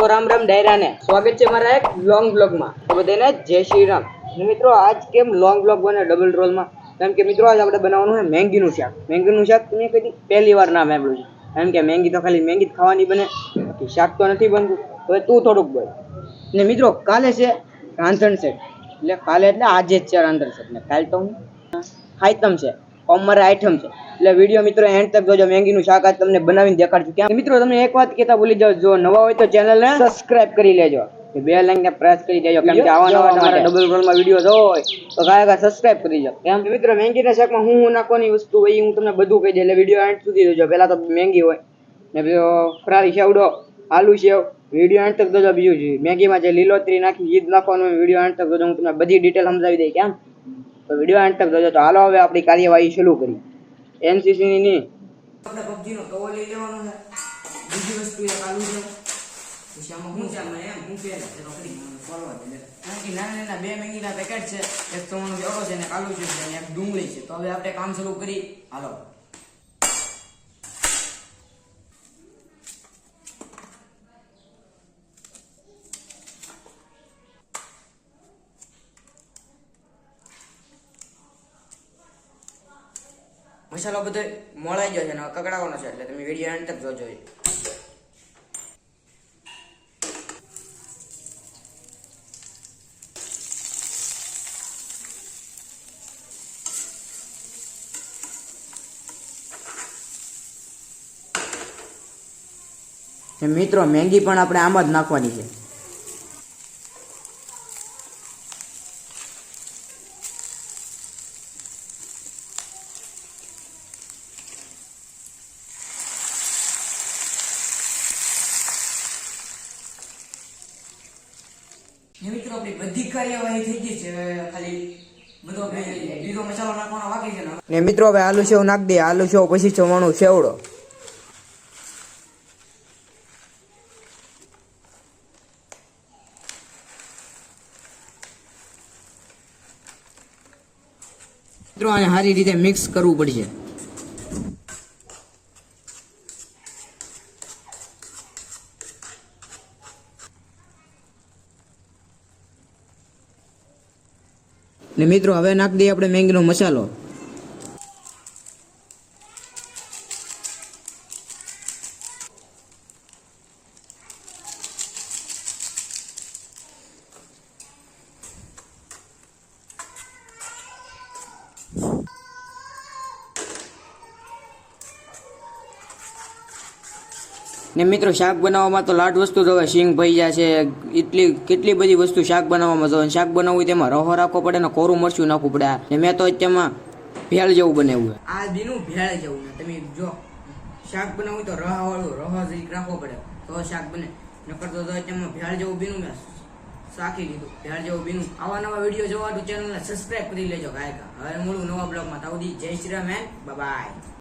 તો રામ રામ ડાયરાને. સ્વાગત છે મારા એક લોંગ બ્લોગમાં તો બધાને જય શ્રી રામ. મિત્રો, આજ કેમ લોંગ બ્લોગ બને ડબલ રોલમાં કેમ કે મિત્રો, આજ આપણે બનાવવાનું છે મેંગીનું શાક. મેંગીનું શાક મેં કદી પહેલી વાર નામ સાંભળ્યું છે. કેમ કે મેંગી તો ખાલી મેંગી જ ખાવાની બને. બાકી શાક તો નથી બનતું. હવે તું થોડુંક બોલ. ને મિત્રો, કાલે છે રાંધણ સેટ એટલે કાલે એટલે આજે જ છે રાંધણ સેટ ને કાલે તો હું આઈટમ છે. કોમર આઈટમ છે. એટલે વીડિયો મિત્રો એન્ડ તક જોજો. મેંગીનું શાક આજ તમને બનાવીને દેખાડશું. ક્યાં મિત્રો તમે એક વાત કહેતા ભૂલી જાઓ. જો નવા હોય તો ચેનલને સબસ્ક્રાઇબ કરી લેજો. બે લાઈન પ્રેસ કરી દેજો. કેમ કે આવા નવા તમારા ડબલ રોલમાં વીડિયો જોવો હોય તો કાંઈ કાંઈ સબસ્ક્રાઇબ કરી કેમ કે મિત્રો મેંગીના શાકમાં હું હું નાખવાની વસ્તુ હોય હું તમને બધું કહી દે એટલે વીડિયો એન્ડ સુધી જોજો. પહેલાં તો મેંગી હોય. ને બીજો ફરારી શેવડો આલુ શેવ. વીડિયો એન્ડ તક જોજો બીજું. મેગીમાં જે લીલોતરી નાખી ઈદ નાખવાનું વીડિયો એન્ડ તક જોજો. હું તમને બધી ડિટેલ સમજાવી દઈ કેમ? તો વીડિયો એન્ડ તક જોજો તો હાલો હવે આપણી કાર્યવાહી શરૂ કરી. એનસીસી ની આપણે પબજી નો કવર લઈ લેવાનો છે. બીજી વસ્તુ એ આલુ છે. પછી આમાં હું છે એમ, હું કે તે રોકડી ફોલવા દે. કારણ કે નાના નાના બે મેંગીના પેકેટ છે, એક તો બેડો છે ને કાલુ છે અને એક ડુંગળી છે. તો હવે આપણે કામ શરૂ કરી. હાલો. મસાલો બધો મોળાઈ ગયો છે અને કકડાવાનો છે એટલે તમે વીડિયો એન્ડ તક જોજો મિત્રો, મેંગી પણ આપણે આમ જ નાખવાની છે. મિત્રો આપણી બધી કાર્યવાહી થઈ ગઈ છે ખાલી બધો આપણે મસાલો નાખવાનો બાકી છે ને. ને મિત્રો હવે આલુ સેવ નાખ દે. આલુ સેવ પછી ચવાણું સેવડો. મિત્રો આને સારી રીતે મિક્સ કરવું પડશે. ને મિત્રો હવે નાખ દઈએ આપણે મેંગીનો મસાલો. ને મિત્રો, શાક બનાવવામાં તો લાટ વસ્તુ જોવે સિંગ ભૈયા છે. એટલી, કેટલી બધી વસ્તુ શાક બનાવવામાં જોવે શાક બનાવવું તેમાં રહો રાખવો પડે ને કોરું મરચું નાખવું પડે ને મેં તો તેમાં ભેળ જેવું બનાવ્યું આ દીનું ભેળ જેવું તમે જો, શાક બનાવવું તો રહ વાળું, રહ જરીક રાખવો પડે. તો શાક બને. નકર તો તેમાં ભેળ જેવું બીનું મેં સાખી લીધું. ભેળ જેવું બીનું. આવા નવા વીડિયો જોવા તો ચેનલને સબસ્ક્રાઇબ કરી લેજો, ગાયકા. હવે મળું નવા બ્લોગમાં. તાવદી જય શ્રી રામ એન્ડ બાય